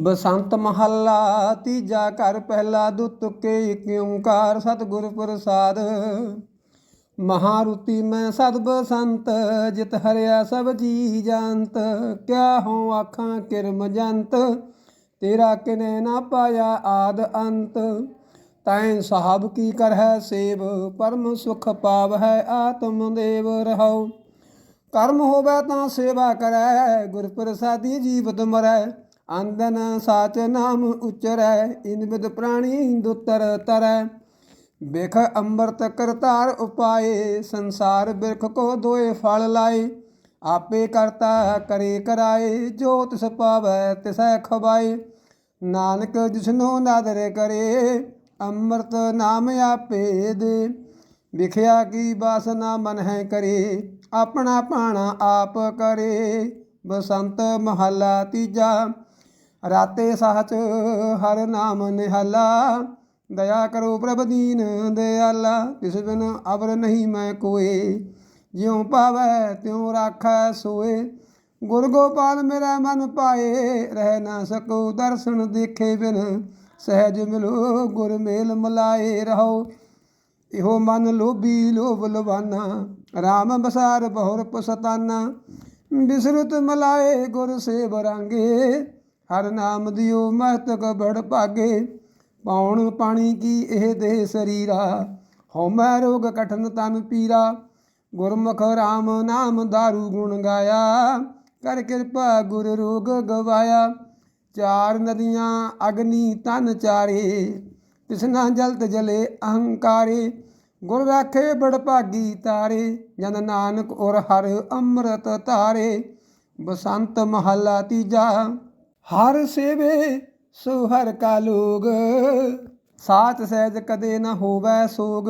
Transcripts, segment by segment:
ਬਸੰਤ ਮਹੱਲਾ, ਤੀਜਾ ਘਰ ਪਹਿਲਾ ਦੁੱਤ ਕੇ ਇਕ ਓੰਕਾਰ ਸਤਿਗੁਰ ਪ੍ਰਸਾਦ। ਮਹਾਰੁਤੀ ਮੈਂ ਸਦ ਬਸੰਤ, ਜਿਤ ਹਰਿਆ ਸਭ ਜੀ ਜੰਤ ਕਿਆ ਹੋ ਆਖਾਂ ਕਿਰਮ ਜੰਤ, ਤੇਰਾ ਕਿਨੇ ਨਾ ਪਾਇਆ ਆਦ ਅੰਤ। ਤੈਂ ਸਾਹਿਬ ਕੀ ਕਰ ਹੈ ਸੇਵ, ਪਰਮ ਸੁਖ ਪਾਵ ਹੈ ਆਤਮ ਦੇਵ ਰਹਾਉ। ਕਰਮ ਹੋਵੇ ਤਾਂ ਸੇਵਾ ਕਰੈ ਗੁਰ ਪ੍ਰਸਾਦੀ ਜੀਵਤ ਮਰੈ ਅੰਦਨ ਸਾਚ ਨਾਮ ਉਚਰੈ, ਇਨ ਪ੍ਰਾਣੀ ਦੁਤਰ ਤਰੈ। ਬਿਖ ਅੰਮ੍ਰਿਤ ਕਰਤਾਰ ਉਪਾਏ, ਸੰਸਾਰ ਬਿਰਖ ਕੋ ਦੋਏ ਫਲ ਲਾਏ। ਆਪੇ ਕਰਤਾ ਕਰੇ ਕਰਾਏ ਜੋ ਤਿਸ ਪਾਵੈ, ਤਿਸੈ ਖਵਾਏ। ਨਾਨਕ ਜਿਸਨੋ ਨਾਦਰ ਕਰੇ, ਅੰਮ੍ਰਿਤ ਨਾਮ ਆਪੇ ਦੇ। ਵਿਖਿਆ ਕੀ ਬਾਸਨਾ ਮਨ ਹੈ ਕਰੇ, ਆਪਣਾ ਪਾਣਾ ਆਪ ਕਰੇ। ਬਸੰਤ ਮਹੱਲਾ ਤੀਜਾ ਰਾਤੇ ਸਹਚ ਹਰ ਨਾਮ ਨਿਹਾਲਾ। ਦਇਆ ਕਰੋ ਪ੍ਰਭ ਦੀਨ ਦਿਆਲਾ ਤਿਸ ਬਿਨ ਅਵਰ ਨਹੀਂ ਮੈਂ ਕੋਏ। ਜਿਉ ਪਾਵੈ ਤਿਉ ਰਾਖੈ ਸੋਏ। ਗੁਰ ਗੋਪਾਲ ਮੇਰਾ ਮਨ ਪਾਏ, ਰਹਿ ਨਾ ਸਕੋ ਦਰਸ਼ਨ ਦੇਖੇ ਬਿਨ। ਸਹਿਜ ਮਿਲੋ ਗੁਰ ਮੇਲ ਮਲਾਏ ਰਹੋ। ਇਹੋ ਮਨ ਲੋਭੀ ਲੋਭ ਲਵਾਨਾ RAM ਬਸਾਰ ਬਹੁਰ ਪਸਤਾਨਾ। ਬਿਸਰਤ ਮਲਾਏ ਗੁਰ ਸੇ ਬਰਾਂਗੇ ਹਰ ਨਾਮ ਦਿਓ ਮਸਤਕ ਬੜ ਭਾਗੇ, ਪਾਉਣ ਪਾਣੀ ਕੀ ਇਹ ਦੇਹ ਸਰੀਰਾ? ਹਉਮੈ ਰੋਗ ਕਠਨ ਤਨ ਪੀਰਾ, ਗੁਰਮੁਖ RAM ਨਾਮ ਦਾਰੂ ਗੁਣ ਗਾਇਆ, ਕਰ ਕਿਰਪਾ ਗੁਰ ਰੋਗ ਗਵਾਇਆ। ਚਾਰ ਨਦੀਆਂ ਅਗਨੀ ਤਨ ਚਾਰੇ, ਤਿਸਨਾ ਜਲਤ ਜਲੇ ਅਹੰਕਾਰੇ, ਗੁਰ ਰਾਖੇ ਬੜ ਭਾਗੀ ਤਾਰੇ, ਜਨ ਨਾਨਕ ਔਰ ਹਰ ਅੰਮ੍ਰਿਤ ਤਾਰੇ ਬਸੰਤ ਮਹੱਲਾ ਤੀਜਾ ਹਰ ਸੇਵੇ ਸੋ ਹਰ ਕਾ ਲੋਗ। ਸਾਚ ਸਹਿਜ ਕਦੇ ਨਾ ਹੋਵੈ ਸੋਗ।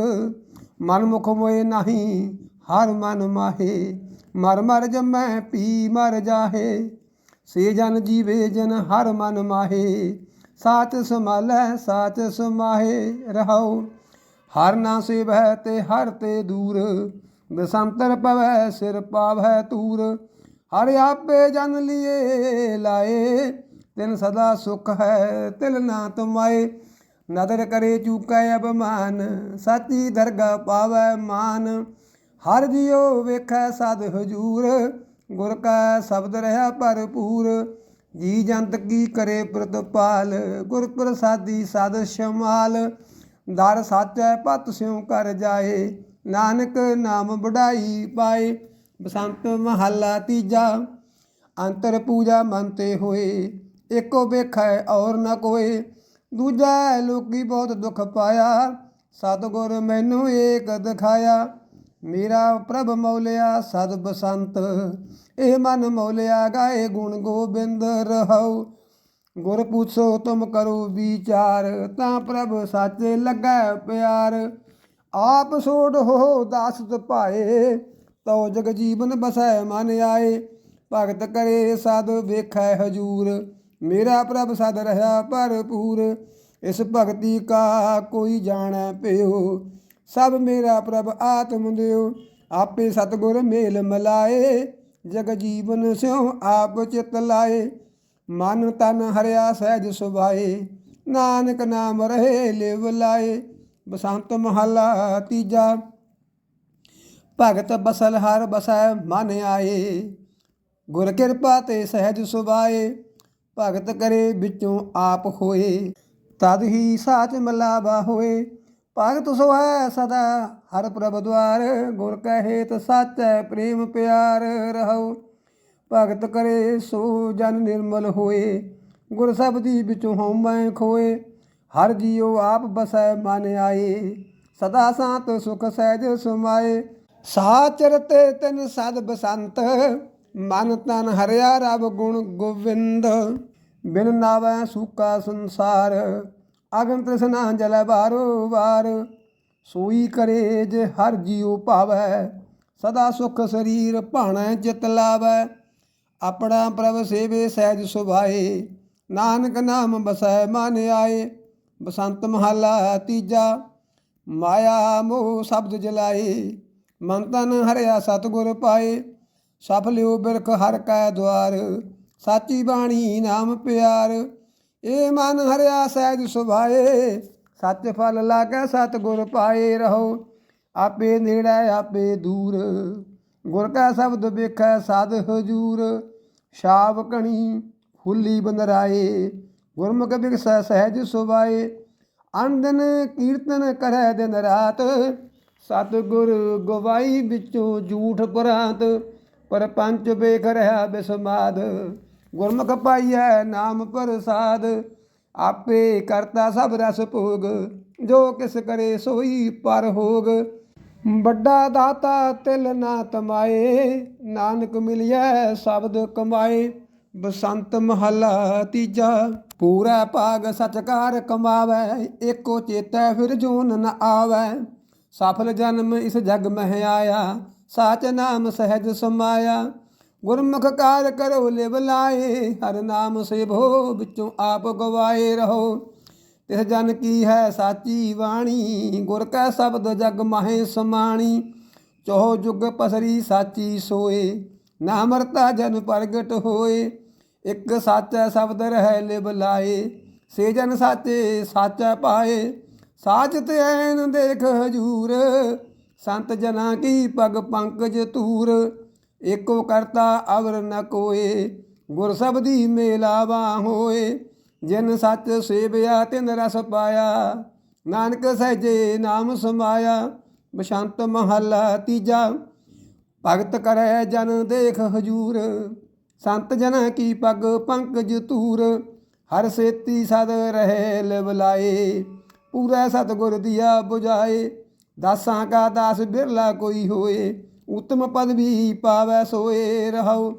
ਮਨ ਮੁਖ ਮੋਏ ਨਹੀਂ ਹਰ ਮਨ ਮਾਹੇ। ਮਰ ਮਰ ਜਮੈ ਪੀ ਮਰ ਜਾਹੇ। ਸੇ ਜਨ ਜੀਵੇ ਜਨ ਹਰ ਮਨ ਮਾਹੇ। ਸਾਚ ਸਮਾਲੈ ਸਾਚ ਸਮਾਹੇ ਰਹਾਉ। ਹਰ ਨਾ ਸੇਵੈ ਤੇ ਹਰ ਤੇ ਦੂਰ। ਬਸੰਤਰ ਪਵੈ, ਸਿਰ ਪਾਵੈ ਤੂਰ। ਹਰ ਆਪੇ ਜਨ ਲਿਏ, ਲਾਏ। ਤਿਨ ਸਦਾ ਸੁਖ ਹੈ, ਤਿਲ ਨਾ ਤੁਮਾਏ। ਨਦਰ ਕਰੇ ਚੂਕਾ ਅਬਮਾਨ ਸਾਚੀ ਦਰਗਾ ਪਾਵੈ ਮਾਨ। ਹਰ ਜਿਉ ਵੇਖੈ ਸਦ ਹਜੂਰ, ਗੁਰ ਕਾ ਸ਼ਬਦ ਰਹਾ ਭਰਪੂਰ। ਜੀ ਜੰਤ ਕੀ ਕਰੇ ਪ੍ਰਤਪਾਲ, ਗੁਰ ਪ੍ਰਸਾਦੀ ਸਦ ਸ਼ਮਾਲ। ਦਰ ਸਾਚੈ ਪਤ ਸਿਉ ਕਰ ਜਾਏ, ਨਾਨਕ ਨਾਮ ਵਡਾਈ ਪਾਏ। ਬਸੰਤ ਮਹੱਲਾ ਤੀਜਾ, ਅੰਤਰ ਪੂਜਾ ਮੰਤੇ ਹੋਏ। ਏਕੋ ਵੇਖੈ ਔਰ ਨਾ ਕੋਏ ਦੂਜਾ ਲੋਕੀ ਬਹੁਤ ਦੁੱਖ ਪਾਇਆ। ਸਤਿਗੁਰ ਮੈਨੂੰ ਏਕ ਦਿਖਾਇਆ। ਮੇਰਾ ਪ੍ਰਭ ਮੌਲਿਆ, ਸਦ ਬਸੰਤ। ਇਹ ਮਨ ਮੌਲਿਆ, ਗਾਏ ਗੁਣ ਗੋਬਿੰਦ ਰਹਾਉ। ਗੁਰ ਪੁੱਛੋ, ਤੁਮ ਕਰੋ ਵਿਚਾਰ, ਤਾਂ ਪ੍ਰਭ ਸਾਚੇ ਲੱਗੈ ਪਿਆਰ। ਆਪ ਸੋੜ ਹੋ ਦਾਸਤ ਭਾਏ, ਤਉ ਜਗ ਜੀਵਨ ਬਸੈ ਮਨ ਆਏ। ਭਗਤ ਕਰੇ ਸਦ ਵੇਖੈ ਹਜੂਰ। ਮੇਰਾ ਪ੍ਰਭ ਸਦ ਰਹਾ ਭਰਪੂਰ, ਇਸ ਭਗਤੀ ਕਾ ਕੋਈ ਜਾਣੈ ਪਿਓ ਸਭ ਮੇਰਾ ਪ੍ਰਭ ਆਤਮ ਦਿਓ, ਆਪੇ ਸਤਗੁਰ ਮੇਲ ਮਲਾਏ। ਜਗ ਜੀਵਨ ਸਿਉ ਆਪ ਚਿਤ ਲਾਏ, ਮਨ ਤਨ ਹਰਿਆ ਸਹਿਜ ਸੁਭਾਏ। ਨਾਨਕ ਨਾਮ ਰਹੇ ਲਿਵ ਲਾਏ, ਬਸੰਤ ਮਹੱਲਾ ਤੀਜਾ। ਭਗਤ ਬਸਲ ਹਰ ਬਸੈ ਮਨ ਆਏ, ਗੁਰ ਕਿਰਪਾ ਤੇ ਸਹਿਜ ਸੁਭਾਏ। ਭਗਤ ਕਰੇ ਵਿੱਚੋਂ ਆਪ ਹੋਏ, ਤਦ ਹੀ ਸਾਚ ਮਲਾਵਾ ਹੋਏ। ਭਗਤ ਸੋ ਹੈ ਸਦਾ, ਹਰ ਪ੍ਰਭ ਦਵਾਰ ਗੁਰ ਕਹੇ ਤ ਸਾਚੈ, ਪ੍ਰੇਮ ਪਿਆਰ ਰਹੋ। ਭਗਤ ਕਰੇ ਸੋ ਜਨ ਨਿਰਮਲ ਹੋਏ, ਗੁਰ ਸਬਦੀ ਵਿੱਚੋਂ ਹਉਮੈ ਖੋਏ। ਹਰ ਜੀਉ ਆਪ ਬਸੈ ਮਨ ਆਏ, ਸਦਾ ਸਾਤ ਸੁਖ ਸਹਿਜ ਸੁਮਾਏ। ਸਾਚਰਤੇ ਤਨ ਸਦ ਬਸੰਤ ਮਨ ਤਨ ਹਰਿਆ ਰਬ ਗੁਣ ਗੋਵਿੰਦ, ਬਿਨ ਨਾਵੈ ਸੂਕਾ ਸੰਸਾਰ, ਅਗਨ ਤ੍ਰਿਸ਼ਨਾ ਜਲੈ ਬਾਰੋ ਵਾਰ। ਸੋਈ ਕਰੇ ਜੇ ਹਰ ਜੀਉ ਭਾਵੈ, ਸਦਾ ਸੁਖ ਸਰੀਰ ਭਾਣੈ ਚਿਤ ਲਾਵੈ। ਆਪਣਾ ਪ੍ਰਭ ਸੇਵੇ ਸਹਿਜ ਸੁਭਾਏ, ਨਾਨਕ ਨਾਮ ਬਸੈ ਮਨ ਆਏ। ਬਸੰਤ ਮਹੱਲਾ ਤੀਜਾ, ਮਾਇਆ ਮੋਹ ਸ਼ਬਦ ਜਲਾਏ। ਮਨ ਤਨ ਹਰਿਆ ਸਤਗੁਰ ਪਾਏ। ਸਫਲਿਓ ਬਿਰਖ ਹਰ ਕੈ ਦਵਾਰ ਸਾਚੀ ਬਾਣੀ ਨਾਮ ਪਿਆਰ। ਏ ਮਨ ਹਰਿਆ ਸਹਿਜ ਸੁਭਾਏ, ਸੱਚ ਫਲ ਲਾਗੈ ਸਤ ਗੁਰ ਪਾਏ ਰਹੋ। ਆਪੇ ਨੇੜੇ, ਆਪੇ ਦੂਰ, ਗੁਰ ਕਾ ਸ਼ਬਦ ਵੇਖੈ ਸਾਧ ਹਜੂਰ। ਸ਼ਾਬ ਕਣੀ ਫੁੱਲੀ ਬੰਦਰਾਏ ਗੁਰਮੁਖ ਬਿਗਸੈ ਸਹਿਜ ਸੁਭਾਏ। ਅੰਦਨ ਕੀਰਤਨ ਕਰੈ ਦਿਨ ਰਾਤ, ਸਤਿਗੁਰ ਗਵਾਈ ਵਿੱਚੋਂ ਝੂਠ ਪਰਾਂਤ। ਪਰ ਪੰਜ ਵੇਖ ਰਹਾ ਬਿਸਮਾਦ, ਗੁਰਮੁਖ ਪਾਈਐ ਨਾਮ ਪ੍ਰਸਾਦ, ਆਪੇ ਕਰਤਾ ਸਭ ਰਸ ਭੋਗ, ਜੋ ਕਿਸ ਕਰੇ ਸੋਈ ਪਰ ਹੋਗ। ਵੱਡਾ ਦਾਤਾ ਤਿਲ ਨਾ ਤਮਾਏ, ਨਾਨਕ ਮਿਲਿਆ ਸ਼ਬਦ ਕਮਾਏ, ਬਸੰਤ ਮਹਲਾ ਤੀਜਾ। ਪੂਰਾ ਭਾਗ ਸਚਕਾਰ ਕਮਾਵੇ, ਏਕੋ ਚੇਤੈ ਫਿਰ ਜੂਨ ਨ ਆਵੇ। ਸਫਲ ਜਨਮ ਇਸ ਜਗ ਮਹਿ ਆਇਆ ਸਾਚ ਨਾਮ ਸਹਿਜ ਸਮਾਇਆ। ਗੁਰਮੁਖ ਕਾਰ ਕਰੋ ਲਿਵ ਲਾਏ, ਹਰ ਨਾਮ ਸੇਭੋ ਵਿੱਚੋਂ ਆਪ ਗਵਾਏ ਰਹੋ। ਤਿਸ ਜਨ ਕੀ ਹੈ ਸਾਚੀ ਬਾਣੀ, ਗੁਰ ਕੈ ਸ਼ਬਦ ਜਗ ਮਾਹੇ ਸਮਾਣੀ। ਚੋਹ ਜੁਗ ਪਸਰੀ ਸਾਚੀ ਸੋਏ, ਨਾ ਮਰਤਾ ਜਨ ਪ੍ਰਗਟ ਹੋਏ। ਇੱਕ ਸਾਚਾ ਸ਼ਬਦ ਰਹਿ ਲਿਵ ਲਾਏ, ਸੇ ਜਨ ਸਾਚੇ ਸਾਚਾ ਪਾਏ। ਸਾਚ ਤੇ ਐਨ ਦੇਖ ਹਜੂਰ ਸੰਤ ਜਨਾਂ ਕੀ ਪਗ ਪੰਕਜ ਧੂਰ, ਏਕੋ ਕਰਤਾ ਅਵਰ ਨ ਕੋਏ। ਗੁਰ ਸਬਦੀ ਮੇਲਾਵਾ ਹੋਏ, ਜਿਨ ਸੱਚ ਸੇਵਿਆ ਤਿਨ ਰਸ ਪਾਇਆ। ਨਾਨਕ ਸਹਿਜੇ ਨਾਮ ਸਮਾਇਆ, ਬਸ਼ੰਤ ਮਹੱਲਾ ਤੀਜਾ। ਭਗਤ ਕਰੈ ਜਨ ਦੇਖ ਹਜੂਰ, ਸੰਤ ਜਨ ਕੀ ਪਗ ਪੰਕਜ ਧੂਰ। ਹਰ ਸੇਤੀ ਸਦ ਰਹੇ ਲਿਵਲਾਏ, ਪੂਰਾ ਸਤਗੁਰ ਦੀਆ 부ਝਾਏ ਦਾਸਾਂ ਕਾ ਦਾਸ ਬਿਰਲਾ ਕੋਈ ਹੋਏ, ਉਤਮ ਪਦ ਵੀ ਪਾਵੈ ਸੋਏ ਰਹਾਉ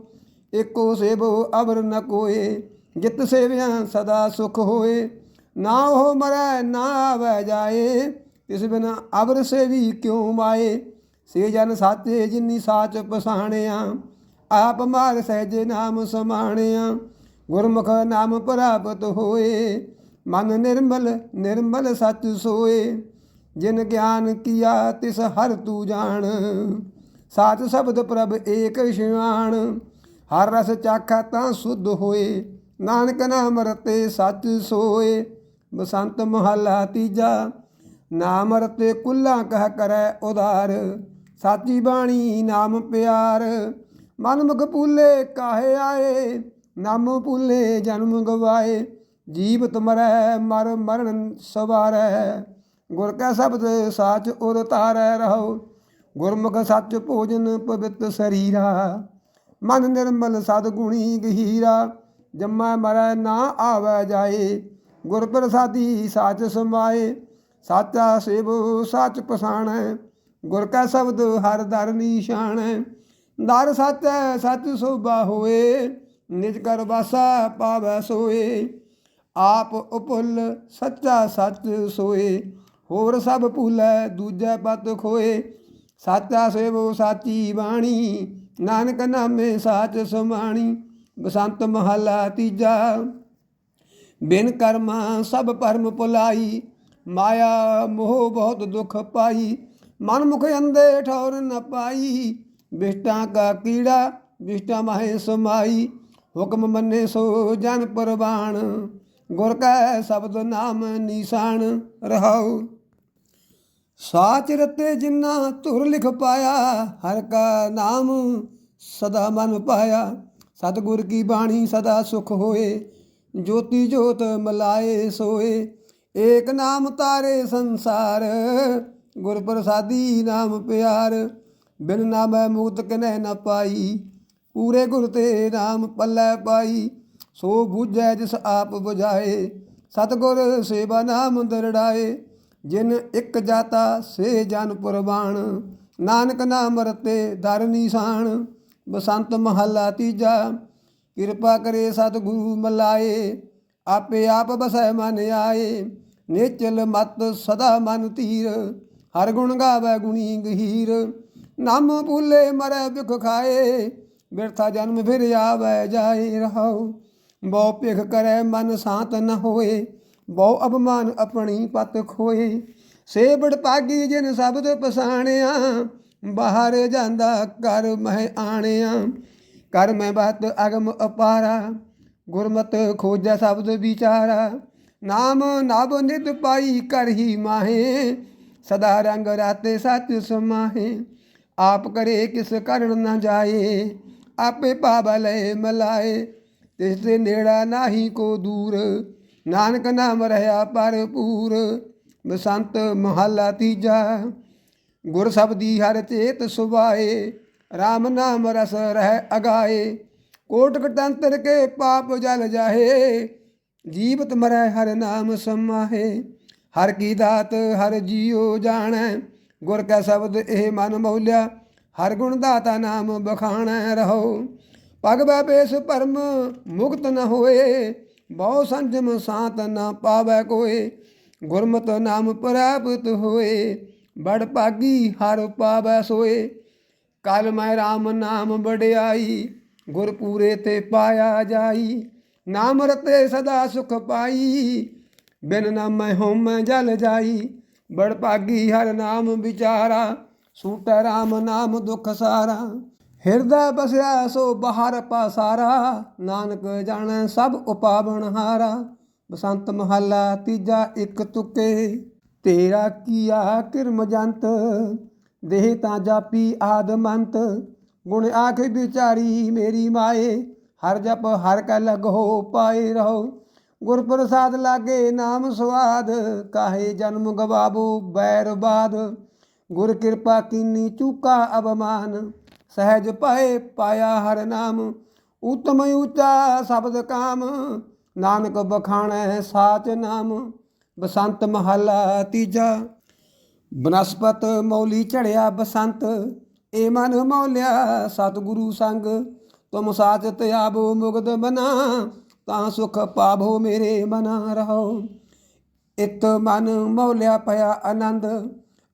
ਏਕੋ ਸੇਵੋ ਅਵਰ ਨ ਕੋਏ, ਜਿਤ ਸੇਵਿਆ ਸਦਾ ਸੁਖ ਹੋਏ। ਨਾ ਹੋ ਮਰੈ, ਨਾ ਆਵੈ ਜਾਏ ਇਸ ਬਿਨ ਅਵਰ ਸੇਵੀ ਕਿਉ ਮਾਏ? ਸੇ ਜਨ ਸਾਚੇ ਜਿਨੀ ਸਾਚ ਪਸਾਣਿਆ, ਆਪ ਮਾਰ ਸਹਿਜੇ ਨਾਮ ਸਮਾਣਿਆ। ਗੁਰਮੁਖ ਨਾਮ ਪ੍ਰਾਪਤ ਹੋਏ, ਮਨ ਨਿਰਮਲ ਨਿਰਮਲ ਸਚ ਸੋਏ। ਜਿਨ ਗਿਆਨ ਕੀਆ ਤਿਸ ਹਰ ਤੂ ਜਾਣ। ਸਾਚ ਸ਼ਬਦ ਪ੍ਰਭ ਏਕ ਸ਼ਿਆਣ। ਹਰ ਰਸ ਚਾਖਾ ਤਾਂ ਸੁਧ ਹੋਏ। ਨਾਨਕ ਨਾਮ ਰਤੇ ਸੱਚ ਸੋਏ। ਬਸੰਤ ਮਹਲਾ ਤੀਜਾ। ਨਾਮ ਰਤੇ ਕੁੱਲਾ ਕਹਿ ਕਰੈ ਉਦਾਰ ਸਾਚੀ ਬਾਣੀ ਨਾਮ ਪਿਆਰ। ਮਨ ਮੁਖ ਪੂਲੇ ਕਾਹੇ ਆਏ। ਨਾਮ ਪੂਲੇ ਜਨਮ ਗਵਾਏ। ਜੀਵਤ ਮਰੈ, ਮਰ ਮਰਨ ਸਵਾਰੈ। ਗੁਰ ਕਾ ਸ਼ਬਦ ਸਾਚ ਉਰ ਤਾਰੈ ਰਹੋ। ਗੁਰਮੁਖ ਸੱਚ ਭੋਜਨ ਪਵਿੱਤ ਸਰੀਰਾ। ਮਨ ਨਿਰਮਲ ਸਦ ਗੁਣੀ ਗਹੀਰਾ। ਜੰਮੈ ਮਰੈ ਨਾ ਆਵੈ ਜਾਏ। ਗੁਰ ਪ੍ਰਸਾਦੀ ਸਾਚ ਸਮਾਏ। ਸਾਚਾ ਸੇਵ ਸਾਚ ਪਸਾਣੈ ਗੁਰ ਕਾ ਸ਼ਬਦ ਹਰ ਦਰ ਨਿਸ਼ਾਨੈ ਦਰ ਸੱਚੈ ਸੱਚ ਸੋਭਾ ਹੋਏ। ਨਿਜ ਕਰ ਵਾਸਾ ਪਾਵੈ ਸੋਏ। ਆਪ ਉਪੁੱਲ ਸੱਚਾ ਸੱਚ ਸੋਏ। ਹੋਰ ਸਭ ਭੁੱਲੈ, ਦੂਜੈ ਪਤ ਖੋਏ। ਸਾਚਾ ਸੇਵੋ ਸਾਚੀ ਬਾਣੀ, ਨਾਨਕ ਨਾਮੇ ਸਾਚ ਸਮਾਣੀ। ਬਸੰਤ ਮਹਲਾ ਤੀਜਾ, ਬਿਨ ਕਰਮਾ ਸਭ ਪਰਮ ਭੁਲਾਈ। ਮਾਇਆ ਮੋਹ ਬਹੁਤ ਦੁਖ ਪਾਈ। ਮਨ ਮੁਖ ਅੰਦੇ ਠੌਰ ਨ ਪਾਈ। ਬਿਸ਼ਟਾਂ ਕਾ ਕੀੜਾ, ਬਿਸ਼ਟਾ ਮਾਹੇ ਸਮਾਈ। ਹੁਕਮ ਮੰਨੇ ਸੋ ਜਨ ਪਰਵਾਣ। ਗੁਰ ਕੈ ਸ਼ਬਦ ਨਾਮ ਨਿਸ਼ਾਨ। ਰਹਾਉ। ਸਾਚ ਰਤੇ ਜਿਨਾ ਧੁਰ ਲਿਖ ਪਾਇਆ, ਹਰ ਕਾ ਨਾਮ ਸਦਾ ਮਨ ਪਾਇਆ। ਸਤਿਗੁਰ ਕੀ ਬਾਣੀ ਸਦਾ ਸੁਖ ਹੋਏ, ਜੋਤੀ ਜੋਤ ਮਲਾਏ ਸੋਏ। ਏਕ ਨਾਮ ਤਾਰੇ ਸੰਸਾਰ, ਗੁਰ ਪ੍ਰਸਾਦੀ ਨਾਮ ਪਿਆਰ। ਬਿਨ ਨਾਮੈ ਮੁਕਤ ਕਿਨੈ ਨ ਪਾਈ, ਪੂਰੇ ਗੁਰ ਤੇ ਨਾਮ ਪੱਲੇ ਪਾਈ। ਸੋ ਬੁਝੈ ਜਿਸ ਆਪ 부ਝਾਏ ਸਤਗੁਰ ਸੇਵਾ ਨਾਮ ਦਰੜਾਏ। ਜਿਨ ਇੱਕ ਜਾਤਾ ਸੇ ਜਨ ਪੁਰਬਾਣ। ਨਾਨਕ ਨਾਮ ਰਤੇ ਦਰ ਨਿਸ਼ਾਨ। ਬਸੰਤ ਮਹੱਲਾ ਤੀਜਾ, ਕਿਰਪਾ ਕਰੇ ਸਤਿਗੁਰੂ ਮਲਾਏ, ਆਪੇ ਆਪ ਬਸੈ ਮਨ ਆਏ। ਨੇਚਲ ਮਤ ਸਦਾ ਮਨ ਤੀਰ ਹਰ ਗੁਣ ਗਾਵੇ ਗੁਣੀ ਗਹੀਰ। ਨਾਮ ਭੁੱਲੇ ਮਰੈ ਬਿਖ ਖਾਏ, ਬਿਰਥਾ ਜਨਮ ਫਿਰ ਆਵੇ ਜਾਏ ਰਹਾਉ। ਬਹੁ ਭਿਖ ਕਰੈ ਮਨ ਸਾਤ ਨ ਹੋਏ ਬਹੁ ਅਪਮਾਨ ਆਪਣੀ ਪਤ ਖੋਏ। ਸੇਬੜ ਪਾਗੀ ਜਿਨ ਸ਼ਬਦ ਪਸਾਣਿਆ, ਬਾਹਰ ਜਾਂਦਾ ਕਰ ਮਹਿ ਆਣਿਆ। ਕਰ ਮੈਂ ਬਤ ਅਗਮ ਅਪਾਰਾ, ਗੁਰਮਤ ਖੋਜੈ ਸ਼ਬਦ ਵਿਚਾਰਾ। ਨਾਮ ਨਭ ਨਿਤ ਪਾਈ ਕਰਹੀ ਮਾਹੇ, ਸਦਾ ਰੰਗ ਰਾਤੇ ਸੱਚ ਸਮਾਹੇ। ਆਪ ਕਰੇ ਕਿਸ ਕਰਨ ਨਾ ਜਾਏ, ਆਪੇ ਪਾਵ ਲੈ ਮਲਾਏ। ਤਿਸ ਦੇ ਨੇੜਾ ਨਾਹੀ ਕੋ ਦੂਰ ਨਾਨਕ ਨਾਮ ਰਹਾ ਭਰਪੂਰ, ਬਸੰਤ ਮਹੱਲਾ ਤੀਜਾ। ਗੁਰ ਸਬਦੀ ਹਰ ਚੇਤ ਸੁਭਾਏ RAM ਨਾਮ ਰਸ ਰਹਿ ਅਗਾਏ। ਕੋਟ ਕਟੰਤਰ ਕੇ ਪਾਪ ਜਲ ਜਾਹੇ, ਜੀਵਤ ਮਰੈ ਹਰ ਨਾਮ ਸਮਾਹੇ। ਹਰ ਕੀ ਦਾਤ ਹਰ ਜੀਉ ਜਾਣੈ, ਗੁਰ ਕੈ ਸ਼ਬਦ ਇਹ ਮਨ ਮੌਲਿਆ, ਹਰ ਗੁਣ ਦਾਤਾ ਨਾਮ ਬਖਾਣੈ ਰਹੋ। ਪਗ ਬੈ ਬੇਸ ਪਰਮ ਮੁਕਤ ਨ ਹੋਏ ਬਹੁ ਸੰਜਮ ਸਾਤ ਨਾ ਪਾਵੈ ਕੋਏ, ਗੁਰਮਤ ਨਾਮ ਪ੍ਰਾਪਤ ਹੋਏ ਬੜ ਭਾਗੀ ਹਰ ਪਾਵੈ ਸੋਏ। ਕਲ ਮੈਂ RAM ਨਾਮ ਵਡਿਆਈ ਗੁਰ ਪੂਰੇ ਤੇ ਪਾਇਆ ਜਾਈ, ਨਾਮ ਰਤੇ ਸਦਾ ਸੁਖ ਪਾਈ। ਬਿਨ ਨਾਮੈ ਹੋਮੈ ਜਲ ਜਾਈ ਬੜ ਭਾਗੀ ਹਰ ਨਾਮ ਵਿਚਾਰਾ, ਸੂਟੈ RAM ਨਾਮ ਦੁਖ ਸਾਰਾ। ਹਿਰਦੈ ਬਸਿਆ ਸੋ ਬਾਹਰ ਪਾਸਾਰਾ, ਨਾਨਕ ਜਾਣੈ ਸਭ ਉਪਾਵਨ ਹਾਰਾ। ਬਸੰਤ ਮਹੱਲਾ ਤੀਜਾ ਇੱਕ ਤੁਕੇ, ਤੇਰਾ ਕੀਆ ਕਿਰਮ ਜੰਤ ਦੇਹ ਤਾਂ ਜਾਪੀ ਆਦਮੰਤ ਗੁਣ ਆਖ ਵਿਚਾਰੀ ਮੇਰੀ ਮਾਏ, ਹਰ ਜਪ ਹਰ ਕੈ ਲਗੋ ਪਾਏ ਰਹੋ। ਗੁਰ ਪ੍ਰਸਾਦ ਲਾਗੇ ਨਾਮ ਸੁਆਦ, ਕਾਹੇ ਜਨਮ ਗਵਾਬੋ ਬੈਰ ਬਾਦ। ਗੁਰ ਕਿਰਪਾ ਕੀਨੀ ਚੂਕਾ ਅਬਮਾਨ ਸਹਿਜ ਪਾਏ ਪਾਇਆ ਹਰ ਨਾਮ, ਉਤਮ ਉੱਚਾ ਸ਼ਬਦ ਕਾਮ। ਨਾਨਕ ਬਖਾਣੈ ਸਾਚ ਨਾਮ, ਬਸੰਤ ਮਹੱਲਾ ਤੀਜਾ। ਬਨਸਪਤ ਮੌਲੀ ਚੜਿਆ ਬਸੰਤ, ਏ ਮਨ ਮੌਲਿਆ ਸਤਿਗੁਰੂ ਸੰਗ। ਤੁਮ ਸਾਚਤ ਆਬੋ ਮੁਗਦ ਬਨਾ ਤਾਂ ਸੁਖ ਪਾਭੋ ਮੇਰੇ ਮਨਾ ਰਹੋ। ਇਤ ਮਨ ਮੌਲਿਆ ਪਿਆ ਆਨੰਦ,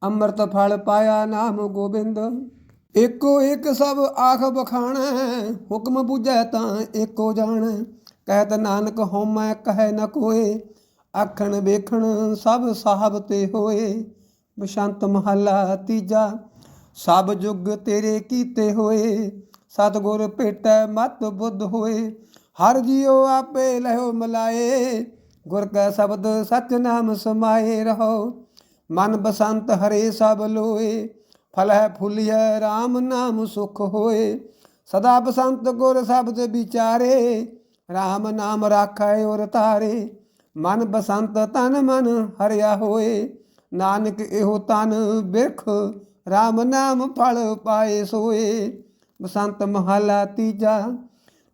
ਅੰਮ੍ਰਿਤ ਫਲ ਪਾਇਆ ਨਾਮ ਗੋਬਿੰਦ। ਏਕੋ ਇੱਕ ਸਭ ਆਖ ਬਖਾਣੈ ਹੁਕਮ ਬੁਝੈ ਤਾਂ ਏਕੋ ਜਾਣੈ। ਕਹਿਤ ਨਾਨਕ ਹੋਮੈ ਕਹੈ ਨ ਕੋਏ, ਆਖਣ ਵੇਖਣ ਸਭ ਸਾਹਬ ਤੇ ਹੋਏ। ਬਸੰਤ ਮਹੱਲਾ ਤੀਜਾ, ਸਭ ਜੁਗ ਤੇਰੇ ਕੀਤੇ ਹੋਏ। ਸਤਿਗੁਰ ਭੇਟੈ ਮਤ ਬੁੱਧ ਹੋਏ। ਹਰ ਜੀਉ ਆਪੇ ਲਹਿਓ ਮਲਾਏ। ਗੁਰ ਕੈ ਸ਼ਬਦ ਸਚ ਨਾਮ ਸਮਾਏ ਰਹੋ। ਮਨ ਬਸੰਤ ਹਰੇ ਸਭ ਲੋਏ। ਫਲ ਹੈ ਫੁੱਲਿਐ RAM ਨਾਮ ਸੁਖ ਹੋਏ। ਸਦਾ ਬਸੰਤ ਗੁਰ ਸ਼ਬਦ ਵਿਚਾਰੇ RAM ਨਾਮ ਰਾਖੈ ਔਰ ਤਾਰੇ ਮਨ ਬਸੰਤ, ਤਨ ਮਨ ਹਰਿਆ ਹੋਏ। ਨਾਨਕ ਇਹੋ ਤਨ ਬਿਰਖ RAM ਨਾਮ ਫਲ ਪਾਏ ਸੋਏ। ਬਸੰਤ ਮਹੱਲਾ ਤੀਜਾ,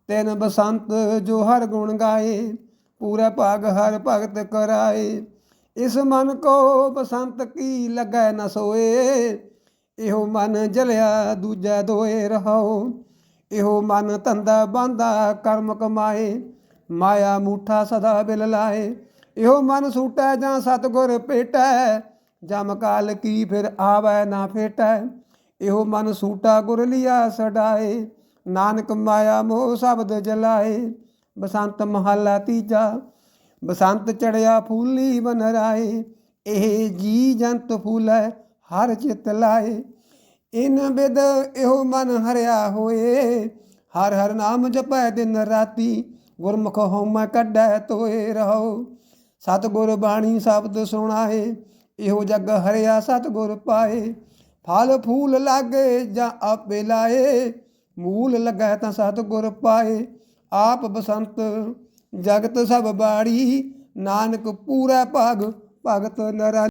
ਤਿਨ ਬਸੰਤ ਜੋ ਹਰ ਗੁਣ ਗਾਏ, ਪੂਰਾ ਭਾਗ ਹਰ ਭਗਤ ਕਰਾਏ। ਇਸ ਮਨ ਕੋ ਬਸੰਤ ਕੀ ਲੱਗੈ ਨ ਸੋਏ। ਇਹੋ ਮਨ ਜਲਿਆ ਦੂਜਾ ਦੋਏ ਰਹਾਓ। ਇਹੋ ਮਨ ਧੰਦਾ ਬਾਂਦਾ ਕਰਮ ਕਮਾਏ। ਮਾਇਆ ਮੂਠਾ ਸਦਾ ਬਿਲ ਲਾਏ। ਇਹੋ ਮਨ ਸੂਟੈ ਜਾਂ ਸਤਗੁਰ ਭੇਟੈ। ਜਮ ਕਾਲ ਕੀ ਫਿਰ ਆਵੈ ਨਾ ਫੇਟੈ। ਇਹੋ ਮਨ ਸੂਟਾ ਗੁਰ ਲਿਆ ਸਡਾਏ। ਨਾਨਕ ਮਾਇਆ ਮੋਹ ਸ਼ਬਦ ਜਲਾਏ। ਬਸੰਤ ਮਹੱਲਾ ਤੀਜਾ। ਬਸੰਤ ਚੜਿਆ ਫੂਲੀ ਬਨਰਾਏ ਇਹ ਜੀ ਜੰਤ ਫੂਲੈ। ਹਰ ਚਿਤ ਲਾਏ। ਇਨ ਬਿਦ ਇਹੋ ਮਨ ਹਰਿਆ ਹੋਏ। ਹਰ ਹਰ ਨਾਮ ਜਪੈ ਦਿਨ ਰਾਤੀ। ਗੁਰਮੁਖ ਹਉਮੈ ਕੱਢੈ ਤੋਏ ਰਹੋ। ਸਤਿਗੁਰ ਬਾਣੀ ਸ਼ਬਦ ਸੁਣਾਏ। ਇਹੋ ਜਗ ਹਰਿਆ ਸਤਿਗੁਰ ਪਾਏ। ਫਲ ਫੂਲ ਲਾਗੇ ਜਾਂ ਆਪੇ ਲਾਏ। ਮੂਲ ਲੱਗੈ ਤਾਂ ਸਤਿਗੁਰ ਪਾਏ। ਆਪ ਬਸੰਤ ਜਗਤ ਸਭ ਬਾੜੀ। ਨਾਨਕ ਪੂਰਾ ਭਾਗ ਭਗਤ ਨਰਾ